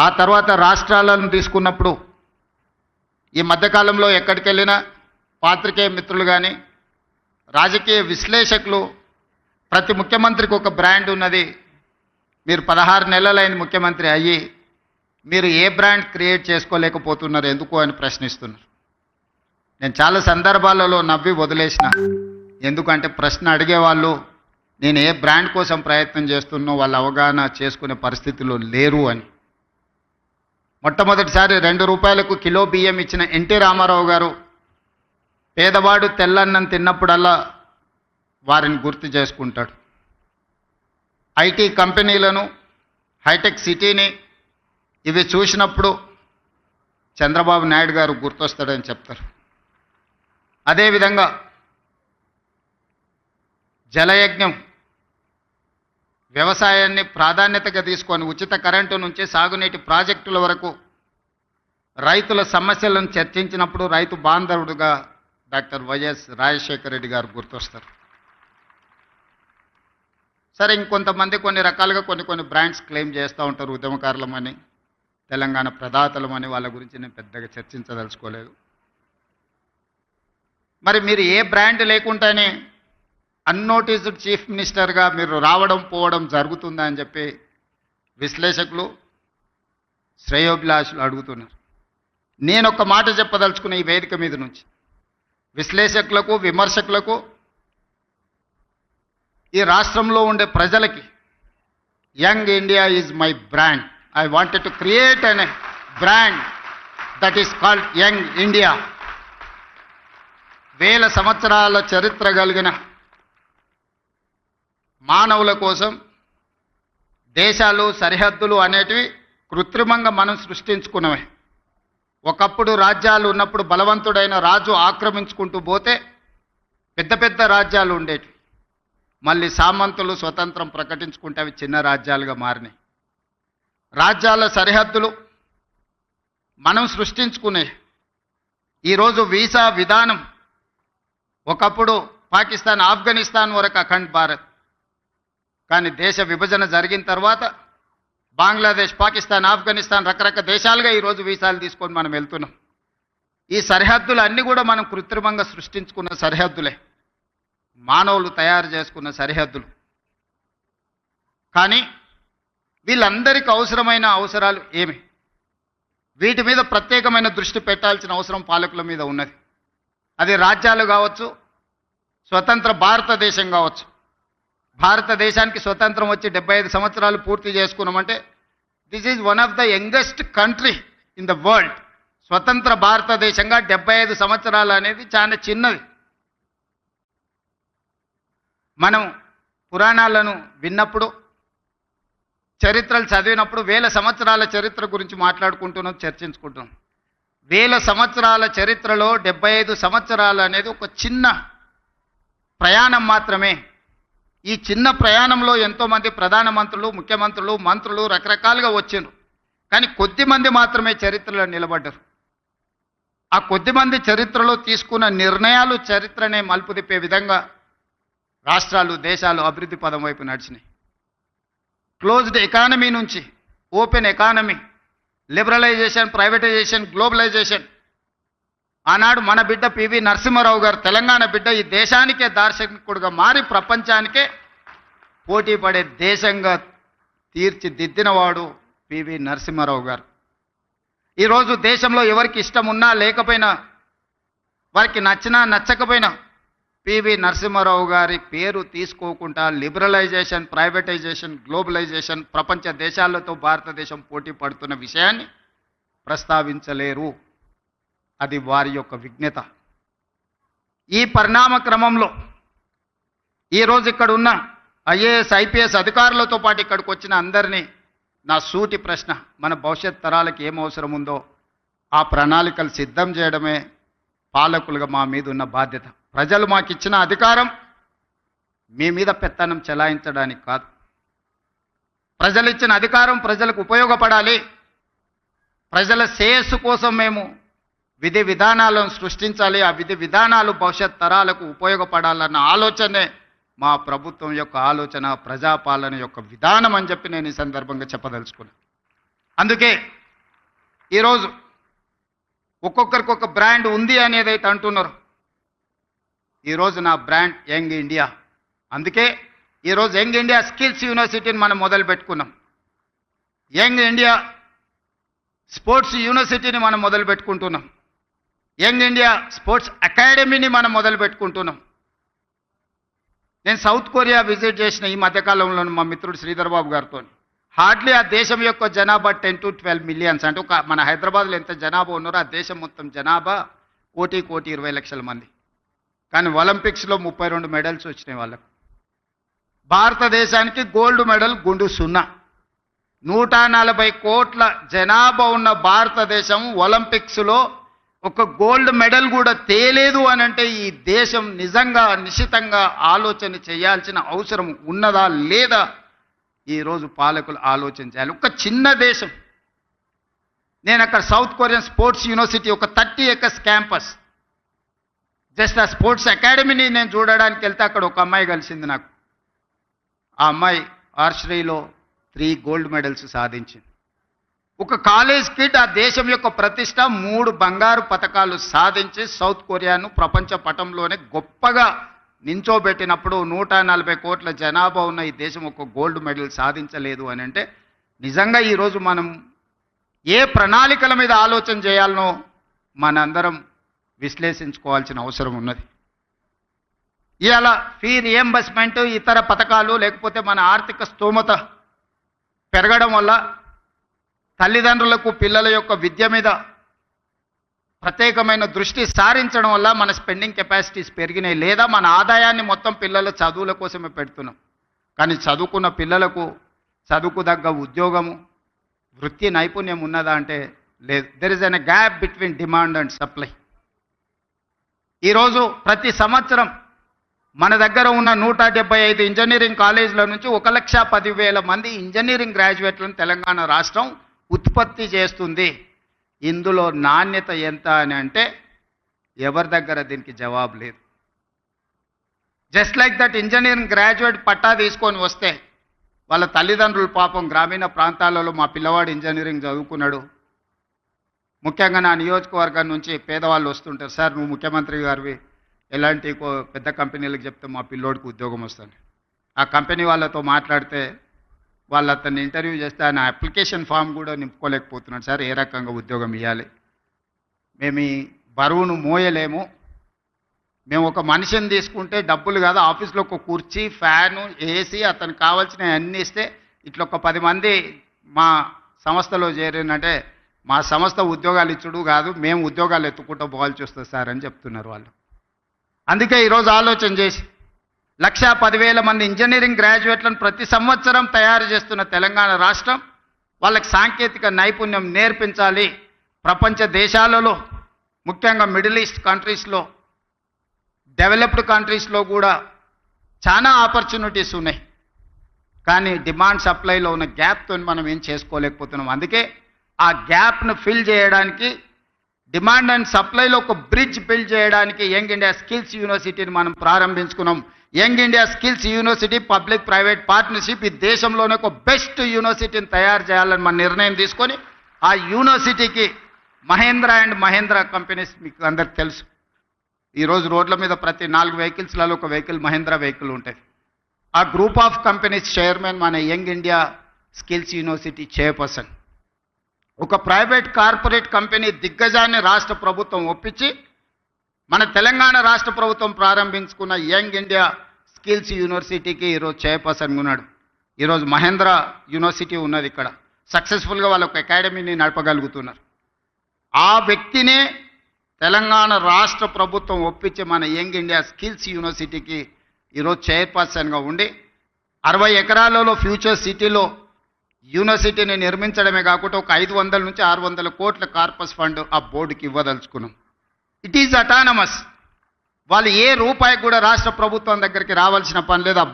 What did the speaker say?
ఆ తర్వాత రాష్ట్రాలను తీసుకున్నప్పుడు ఈ మధ్యకాలంలో ఎక్కడికి వెళ్ళినా పాత్రికేయ మిత్రులు కానీ రాజకీయ విశ్లేషకులు ప్రతి ముఖ్యమంత్రికి ఒక బ్రాండ్ ఉన్నది. మీరు పదహారు నెలలైన ముఖ్యమంత్రి అయ్యి మీరు ఏ బ్రాండ్ క్రియేట్ చేసుకోలేకపోతున్నారు ఎందుకు అని ప్రశ్నిస్తున్నారు. నేను చాలా సందర్భాలలో నవ్వి వదిలేసిన. ఎందుకంటే ప్రశ్న అడిగేవాళ్ళు నేను ఏ బ్రాండ్ కోసం ప్రయత్నం చేస్తున్నో వాళ్ళ అవగాహన చేసుకునే పరిస్థితిలో లేరు అని. మొట్టమొదటిసారి రెండు రూపాయలకు కిలో బియ్యం ఇచ్చిన ఎన్టీ రామారావు గారు పేదవాడు తెల్లన్నం తిన్నప్పుడల్లా వారిని గుర్తు చేసుకుంటాడు. ఐటీ కంపెనీలను హైటెక్ సిటీని ఇవి చూసినప్పుడు చంద్రబాబు నాయుడు గారు గుర్తొస్తాడని చెప్తారు. అదేవిధంగా జలయజ్ఞం వ్యవసాయాన్ని ప్రాధాన్యతగా తీసుకొని ఉచిత కరెంటు నుంచి సాగునీటి ప్రాజెక్టుల వరకు రైతుల సమస్యలను చర్చించినప్పుడు రైతు బాంధవుడుగా డాక్టర్ వైఎస్ రాజశేఖర రెడ్డి గారు గుర్తొస్తారు. సరే ఇంకొంతమంది కొన్ని రకాలుగా కొన్ని కొన్ని బ్రాండ్స్ క్లెయిమ్ చేస్తూ ఉంటారు ఉద్యమకారులమని తెలంగాణ ప్రదాతలమని వాళ్ళ గురించి నేను పెద్దగా చర్చించదలుచుకోలేదు. మరి మీరు ఏ బ్రాండ్ లేకుండానే అన్నోటీస్డ్ చీఫ్ మినిస్టర్గా మీరు రావడం పోవడం జరుగుతుందా అని చెప్పి విశ్లేషకులు శ్రేయోభిలాషులు అడుగుతున్నారు. నేను ఒక మాట చెప్పదలుచుకున్న ఈ వేదిక మీద నుంచి విశ్లేషకులకు విమర్శకులకు ఈ రాష్ట్రంలో ఉండే ప్రజలకి young India is my brand I wanted to create an brand that is called young India. వేల సంవత్సరాల చరిత్ర కలిగిన మానవుల కోసం దేశాలు సరిహద్దులు అనేటివి కృత్రిమంగా మనం సృష్టించుకున్నవే. ఒకప్పుడు రాజ్యాలు ఉన్నప్పుడు బలవంతుడైన రాజు ఆక్రమించుకుంటూ పోతే పెద్ద పెద్ద రాజ్యాలు ఉండేటివి. మళ్ళీ సామంతులు స్వతంత్రం ప్రకటించుకుంటే అవి చిన్న రాజ్యాలుగా మారినాయి. రాజ్యాల సరిహద్దులు మనం సృష్టించుకునే ఈరోజు వీసా విధానం ఒకప్పుడు పాకిస్తాన్ ఆఫ్ఘనిస్తాన్ వరకు అఖండ్ భారత్. కానీ దేశ విభజన జరిగిన తర్వాత బంగ్లాదేశ్ పాకిస్తాన్ ఆఫ్ఘనిస్తాన్ రకరకాల దేశాలుగా ఈరోజు వీసాలు తీసుకొని మనం వెళ్తున్నాం. ఈ సరిహద్దులు అన్నీ కూడా మనం కృత్రిమంగా సృష్టించుకున్న సరిహద్దులే. మానవులు తయారు చేసుకున్న సరిహద్దులు. కానీ వీళ్ళందరికీ అవసరమైన అవసరాలు ఏమి? వీటి మీద ప్రత్యేకమైన దృష్టి పెట్టాల్సిన అవసరం పాలకుల మీద ఉన్నది. అది రాజ్యాలు కావచ్చు స్వతంత్ర భారతదేశం కావచ్చు. భారతదేశానికి స్వతంత్రం వచ్చి డెబ్బై ఐదు సంవత్సరాలు పూర్తి చేసుకున్నామంటే this is one of the youngest country in the world స్వతంత్ర భారతదేశంగా డెబ్బై ఐదు సంవత్సరాలు అనేది చాలా చిన్నది. మనం పురాణాలను విన్నప్పుడు చరిత్రలు చదివినప్పుడు వేల సంవత్సరాల చరిత్ర గురించి మాట్లాడుకుంటున్నాం చర్చించుకుంటున్నాం. వేల సంవత్సరాల చరిత్రలో డెబ్బై ఐదు సంవత్సరాలు అనేది ఒక చిన్న ప్రయాణం మాత్రమే. ఈ చిన్న ప్రయాణంలో ఎంతోమంది ప్రధానమంత్రులు ముఖ్యమంత్రులు మంత్రులు రకరకాలుగా వచ్చిండ్రు. కానీ కొద్దిమంది మాత్రమే చరిత్రలో నిలబడ్డారు. ఆ కొద్ది మంది చరిత్రలో తీసుకున్న నిర్ణయాలు చరిత్రనే మలుపు తిప్పే విధంగా రాష్ట్రాలు దేశాలు అభివృద్ధి పదం వైపు నడిచినాయి. క్లోజ్డ్ ఎకానమీ నుంచి open economy liberalisation privatisation globalisation ఆనాడు మన బిడ్డ పివి నరసింహారావు గారు తెలంగాణ బిడ్డ ఈ దేశానికే దార్శనికుడుగా మారి ప్రపంచానికే పోటీ పడే దేశంగా తీర్చిదిద్దినవాడు పివి నరసింహారావు గారు. ఈరోజు దేశంలో ఎవరికి ఇష్టం ఉన్నా లేకపోయినా వారికి నచ్చినా నచ్చకపోయినా పివి నరసింహారావు గారి పేరు తీసుకోకుండా లిబరలైజేషన్ ప్రైవేటైజేషన్ గ్లోబలైజేషన్ ప్రపంచ దేశాలతో భారతదేశం పోటీ పడుతున్న విషయాన్ని ప్రస్తావించలేరు. అది వారి యొక్క విజ్ఞత ఈ పరిణామ క్రమంలో ఈరోజు ఇక్కడ ఉన్న ఐఏఎస్ ఐపీఎస్ అధికారులతో పాటు ఇక్కడికి వచ్చిన అందరినీ నా సూటి ప్రశ్న మన భవిష్యత్ తరాలకు ఏం అవసరం ఉందో ఆ ప్రణాళికలు సిద్ధం చేయడమే పాలకులుగా మా మీద ఉన్న బాధ్యత. ప్రజలు మాకు ఇచ్చిన అధికారం మీ మీద పెత్తనం చెలాయించడానికి కాదు. ప్రజలు ఇచ్చిన అధికారం ప్రజలకు ఉపయోగపడాలి. ప్రజల శ్రేయస్సు కోసం మేము విధి విధానాలను సృష్టించాలి ఆ విధి విధానాలు భవిష్యత్ తరాలకు ఉపయోగపడాలన్న ఆలోచనే మా ప్రభుత్వం యొక్క ఆలోచన ప్రజాపాలన యొక్క విధానం అని చెప్పి నేను ఈ సందర్భంగా చెప్పదలుచుకున్నాను అందుకే ఈరోజు ఒక్కొక్కరికి ఒక బ్రాండ్ ఉంది అనేది అయితే అంటున్నారు. ఈరోజు నా బ్రాండ్ యంగ్ ఇండియా. అందుకే ఈరోజు యంగ్ ఇండియా స్కిల్స్ యూనివర్సిటీని మనం మొదలు పెట్టుకున్నాం. యంగ్ ఇండియా స్పోర్ట్స్ యూనివర్సిటీని మనం మొదలు పెట్టుకుంటున్నాం. యంగ్ ఇండియా స్పోర్ట్స్ అకాడమీని మనం మొదలు పెట్టుకుంటున్నాం. నేను సౌత్ కొరియా విజిట్ చేసిన ఈ మధ్యకాలంలో మా మిత్రుడు శ్రీధర్ బాబు గారితో. హార్డ్లీ ఆ దేశం యొక్క జనాభా టెన్ టు ట్వెల్వ్ మిలియన్స్. అంటే ఒక మన హైదరాబాద్లో ఎంత జనాభా ఉన్నారో ఆ దేశం మొత్తం జనాభా కోటి కోటి ఇరవై లక్షల మంది. కానీ ఒలింపిక్స్లో ముప్పై రెండు మెడల్స్ వచ్చినాయి వాళ్ళకు. భారతదేశానికి గోల్డ్ మెడల్ గుండు సున్నా. నూట నలభై కోట్ల జనాభా ఉన్న భారతదేశం ఒలింపిక్స్లో ఒక గోల్డ్ మెడల్ కూడా తేలేదు అని అంటే ఈ దేశం నిజంగా నిశితంగా ఆలోచన చేయాల్సిన అవసరం ఉన్నదా లేదా ఈరోజు పాలకులు ఆలోచన చేయాలి. ఒక చిన్న దేశం. నేను అక్కడ సౌత్ కొరియన్ స్పోర్ట్స్ యూనివర్సిటీ ఒక థర్టీ ఎకర్స్ క్యాంపస్. జస్ట్ ఆ స్పోర్ట్స్ అకాడమీని నేను చూడడానికి వెళ్తే అక్కడ ఒక అమ్మాయి కలిసింది నాకు. ఆ అమ్మాయి ఆర్చరీలో త్రీ గోల్డ్ మెడల్స్ సాధించింది. ఒక కాలేజ్ కిడ్ ఆ దేశం యొక్క ప్రతిష్ట మూడు బంగారు పథకాలు సాధించి సౌత్ కొరియాను ప్రపంచ పటంలోనే గొప్పగా నించోబెట్టినప్పుడు నూట నలభై కోట్ల జనాభా ఉన్న ఈ దేశం ఒక గోల్డ్ మెడల్ సాధించలేదు అని అంటే నిజంగా ఈరోజు మనం ఏ ప్రణాళికల మీద ఆలోచన చేయాలనో మనందరం విశ్లేషించుకోవాల్సిన అవసరం ఉన్నది. ఇవాళ ఫీ రియంబర్స్మెంట్ ఇతర పథకాలు లేకపోతే మన ఆర్థిక స్తోమత పెరగడం వల్ల తల్లిదండ్రులకు పిల్లల యొక్క విద్య మీద ప్రత్యేకమైన దృష్టి సారించడం వల్ల మన స్పెండింగ్ కెపాసిటీస్ పెరిగినాయి. లేదా మన ఆదాయాన్ని మొత్తం పిల్లల చదువుల కోసమే పెడుతున్నాం. కానీ చదువుకున్న పిల్లలకు చదువుకు తగ్గ ఉద్యోగము వృత్తి నైపుణ్యం ఉన్నదా అంటే లేదు. There is an gap between demand and supply ఈరోజు ప్రతి సంవత్సరం మన దగ్గర ఉన్న నూట డెబ్బై ఐదు ఇంజనీరింగ్ కాలేజీల నుంచి ఒక లక్ష పదివేల మంది ఇంజనీరింగ్ గ్రాడ్యుయేట్లను తెలంగాణ రాష్ట్రం ఉత్పత్తి చేస్తుంది. ఇందులో నాణ్యత ఎంత అని అంటే ఎవరి దగ్గర దీనికి జవాబు లేదు. Just like that engineering graduate పట్టా తీసుకొని వస్తే వాళ్ళ తల్లిదండ్రులు పాపం గ్రామీణ ప్రాంతాలలో మా పిల్లవాడు ఇంజనీరింగ్ చదువుకున్నాడు. ముఖ్యంగా నా నియోజకవర్గం నుంచి పేదవాళ్ళు వస్తుంటారు. సార్ నువ్వు ముఖ్యమంత్రి గారివి. ఎలాంటి కో- పెద్ద కంపెనీలకు చెప్తే మా పిల్లోడికి ఉద్యోగం వస్తుంది. ఆ కంపెనీ వాళ్ళతో మాట్లాడితే వాళ్ళు అతన్ని ఇంటర్వ్యూ చేస్తే ఆయన అప్లికేషన్ ఫామ్ కూడా నింపుకోలేకపోతున్నాడు. సార్ ఏ రకంగా ఉద్యోగం ఇవ్వాలి మేము ఈ బరువును మోయలేము. మేము ఒక మనిషిని తీసుకుంటే డబ్బులు కాదు ఆఫీస్లో ఒక కుర్చీ ఫ్యాను ఏసీ అతనికి కావాల్సినవి అన్నీ ఇస్తే ఇట్లా ఒక పది మంది మా సంస్థలో చేరినంటే మా సంస్థ ఉద్యోగాలు ఇచ్చుడు కాదు మేము ఉద్యోగాలు ఎత్తుకుంటూ పోవాల్సి వస్తుంది సార్ అని చెప్తున్నారు వాళ్ళు. అందుకే ఈరోజు ఆలోచన చేసి లక్ష పదివేల మంది ఇంజనీరింగ్ గ్రాడ్యుయేట్లను ప్రతి సంవత్సరం తయారు చేస్తున్న తెలంగాణ రాష్ట్రం వాళ్ళకి సాంకేతిక నైపుణ్యం నేర్పించాలి. ప్రపంచ దేశాలలో ముఖ్యంగా మిడిల్ ఈస్ట్ కంట్రీస్లో డెవలప్డ్ కంట్రీస్లో కూడా చాలా ఆపర్చునిటీస్ ఉన్నాయి. కానీ డిమాండ్ సప్లైలో ఉన్న గ్యాప్తో మనం ఏం చేసుకోలేకపోతున్నాం. అందుకే ఆ గ్యాప్ను ఫిల్ చేయడానికి డిమాండ్ అండ్ సప్లైలో ఒక బ్రిడ్జ్ బిల్డ్ చేయడానికి యంగ్ ఇండియా స్కిల్స్ యూనివర్సిటీని మనం ప్రారంభించుకున్నాం. Young India skills university public private partnership ఈ దేశంలోనే ఒక బెస్ట్ యూనివర్సిటీని తయారు చేయాలని మన నిర్ణయం తీసుకొని ఆ యూనివర్సిటీకి మహేంద్ర అండ్ మహేంద్ర కంపెనీస్ మీకు అందరికి తెలుసు. ఈరోజు రోడ్ల మీద ప్రతి నాలుగు వెహికల్స్లలో ఒక వెహికల్ మహేంద్ర వెహికల్ ఉంటుంది ఆ గ్రూప్ ఆఫ్ కంపెనీస్ చైర్మన్ మన young India skills university chairperson. ఒక ప్రైవేట్ కార్పొరేట్ కంపెనీ దిగ్గజాన్ని రాష్ట్ర ప్రభుత్వం ఒప్పించి మన తెలంగాణ రాష్ట్ర ప్రభుత్వం ప్రారంభించుకున్న యంగ్ ఇండియా స్కిల్స్ యూనివర్సిటీకి ఈరోజు చైర్పర్సన్ ఉన్నాడు. ఈరోజు మహేంద్ర యూనివర్సిటీ ఉన్నది ఇక్కడ. సక్సెస్ఫుల్గా వాళ్ళ ఒక అకాడమీని నడపగలుగుతున్నారు. ఆ వ్యక్తినే తెలంగాణ రాష్ట్ర ప్రభుత్వం ఒప్పించి మన యంగ్ ఇండియా స్కిల్స్ యూనివర్సిటీకి ఈరోజు చైర్పర్సన్గా ఉండి అరవై ఎకరాలలో ఫ్యూచర్ సిటీలో యూనివర్సిటీని నిర్మించడమే కాకుండా ఒక ఐదు వందల నుంచి ఆరు వందల కోట్ల కార్పస్ ఫండ్ ఆ బోర్డుకి ఇవ్వదలుచుకున్నాం. ఇట్ ఈజ్ అటానమస్ వాళ్ళు ఏ రూపాయి కూడా రాష్ట్ర ప్రభుత్వం దగ్గరికి రావాల్సిన పని లేదు.